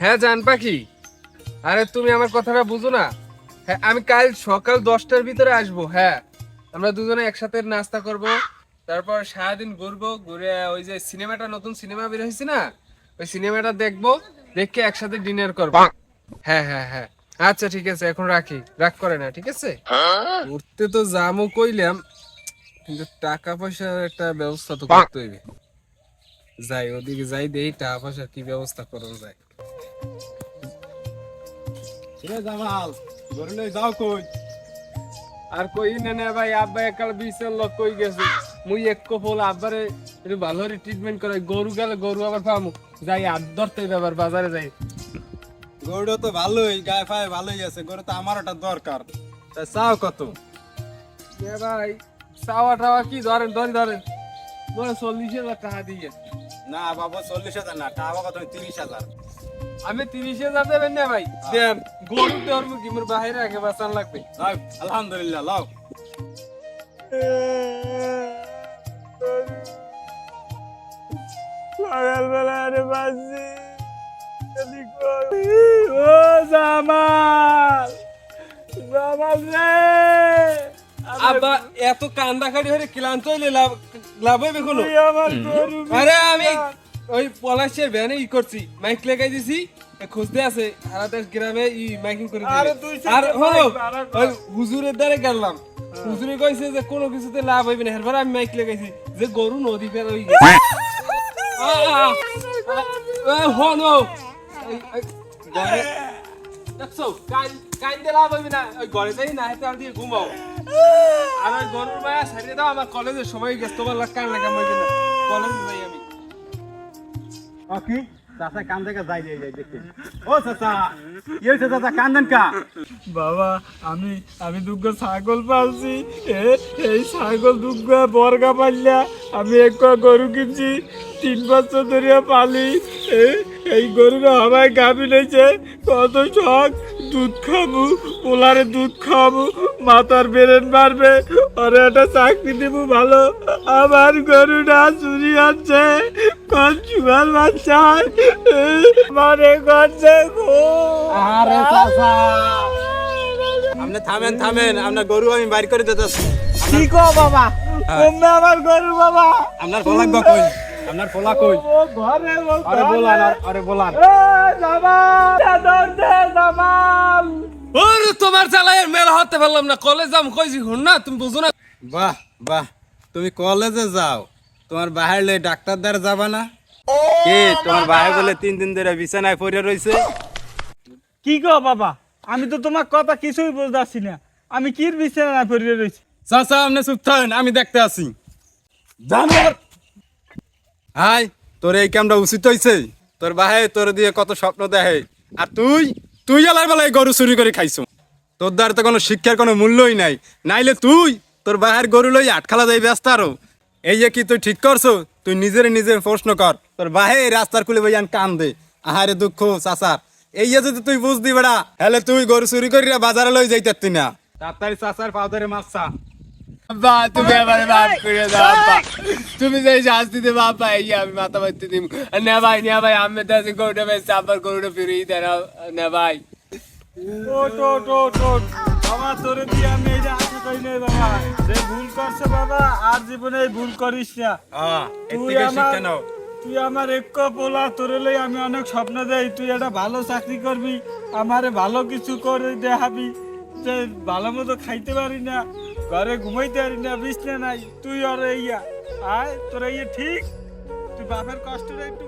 হ্যাঁ জান পাখি। আরে তুমি আমার কথাটা বুঝো না। হ্যাঁ আমি কাল সকাল দশটার ভিতরে আসব হ্যাঁ। আমরা দুজনে একসাথে নাস্তা করব তারপর সারাদিন ঘুরবো ঘুরে ওই যে সিনেমাটা নতুন সিনেমা বের হয়েছে না? ওই সিনেমাটা দেখব দেখে একসাথে ডিনার করব। হ্যাঁ হ্যাঁ হ্যাঁ। আচ্ছা ঠিক আছে এখন রাখি। রাগ করে না ঠিক আছে? ঘুরতে তো যামও কইলাম কিন্তু টাকা পয়সার একটা ব্যবস্থা তো করতে হইবে। যাই ওদিকে যাই দেই টাকা পয়সার কি ব্যবস্থা করা যায়। জামাল গরু লই যাও কই? আর কই না না ভাই আব্বা একাল বিশের লোক কই গেছে? মুই এক কপল আব্বারে একটু ভালো করে ট্রিটমেন্ট গরু গেলে গরু আবার পামু। যাই আর ধরতে আবার বাজারে যাই। গরুটা তো ভালোই গায়ে ফায়ে ভালোই আছে গরু তো আমার ওটা দরকার। তা চাও কত? এ ভাই চাওয়া টাওয়া কি? ধরেন ধরে ধরেন। বলে চল্লিশ হাজার টাকা দিয়ে। না বাবা চল্লিশ হাজার না টাকা কত তিরিশ হাজার। আমি তিরিশ হাজার দেবেন না ভাই। দেন। গরু ধরবো কি? মোর বাহিরে আগে বাঁচান লাগবে। আলহামদুলিল্লাহ লাও সকালবেলা আরে বাজছি। ও জামাল। জামাল রে। আব্বা এত কান্দা কাটি হয়ে ক্লান্ত হইলে লাভ লাভ হইবে কোনো? আরে আমি ওই পলাশের ভ্যানে ই করছি। মাইক লাগাই দিছি খুঁজতে আছে আলাদা গ্রামে ই মাইকিং করে। আরে হলো। ওই হুজুরের দ্বারে গেলাম। হুজুরে কইছে যে কোনো কিছুতে লাভ হইবে না। এরপর আমি মাইক লাগাইছি যে গরু নদী পের হই গেছে। ঘরে দেখছ কান কান দিয়ে লাভ হইবে না। ওই ঘরে যাই না হেতে আর দিয়ে ঘুমাও। আর ওই গরুর মায়া সারিয়ে দাও আমার কলেজের সময় গেছে তোমার লাগ কান লাগা মইবে না। কলেজে যাই আমি। কি? চাচা কান থেকে যাই যাই যাই দেখি। ও চাচা হয়েছে চাচা কান্দেন কা? বাবা, আমি আমি দুগ্গ ছাগল পালছি। এই ছাগল দুগ্গ বর্গা পাল্লা। আমি এক গরু কিনছি, তিন বছর ধরে পালি। এই গরুটা হবাই গাভি লইছে। কত শখ, দুধ খাব পোলারে দুধ খাব মাথার বেরেন মারবে। ওরে একটা চাকরি দিব ভালো। আমার গরুটা চুরি হচ্ছে। কোন বাচ্চা মানে আরে চাচা আপনি থামেন থামেন। আপনার গরু আমি বাইর করে দিতেছি। কি কো বাবা? কমবে আমার গরু বাবা। আপনার ফলা কই? আপনার ফলা কই? ঘরে আরে বলান আরে বলান জামাল। দে জামাল। ওর তোমার চালায় মেলা হতে পারলাম না। কলেজ যাম কইছি হুন না তুমি বুঝো না। বাহ বাহ। তুমি কলেজে যাও। তোমার বাহির লই ডাক্তার দ্বারা যাবা না? কে তোমার বাহির বলে তিন দিন ধরে বিছানায় পড়ে রইছে। কি কো বাবা? আমি তো তোমার কথা কিছুই বুঝতেছি না। আমি কির বিছানা পড়ে রইছি? চাচা আপনি চুপ থাকেন আমি দেখতে আসি। জানোয়ার হাই তোর এই কামটা উচিত হইছে? তোর বাহে তোর দিয়ে কত স্বপ্ন দেখে। আর তুই তুই আলার বেলায় গরু চুরি করে খাইছো। তোর দ্বারা তো কোনো শিক্ষার কোনো মূল্যই নাই। নাইলে তুই তোর বাহের গরু লই আটখালা যাই ব্যস্ত আরও এই যে কি তুই ঠিক করছ? তুই নিজের নিজের প্রশ্ন কর। তোর বাহে রাস্তার খুলে বইয়ান কান দে। আহারে দুঃখ চাচার এই যে যদি তুই বুঝদি বেড়া হলে তুই গরু চুরি করি বাজারে লই যাইতে তুই না। তাড়াতাড়ি চাচার পাও ধরে মাছ বা তুমি আমার মাফ করে দাও বাবা তুমি যে শাস্তি দে বাবা এই আমি মাথা মারতে দিম না ভাই না ভাই আমি তো গরুটা বেচতে আবার গরুটা ফিরিয়ে দেন না ভাই। ও টো টো টো বাবা তোরে দিয়ে আমি এই যে আশা করি নাই বাবা যে ভুল করছে বাবা আর জীবনে এই ভুল করিস না। তুই আমার তুই আমার এক পোলা তোরে লই আমি অনেক স্বপ্ন দেই। তুই একটা ভালো চাকরি করবি আমারে ভালো কিছু করে দেখাবি। যে ভালো মতো খাইতে পারি না ঘরে ঘুমাইতে পারি না বিছনা নাই তুই আর ইয়া। আয় তোর ইয়ে ঠিক। তুই বাপের কষ্টটা একটু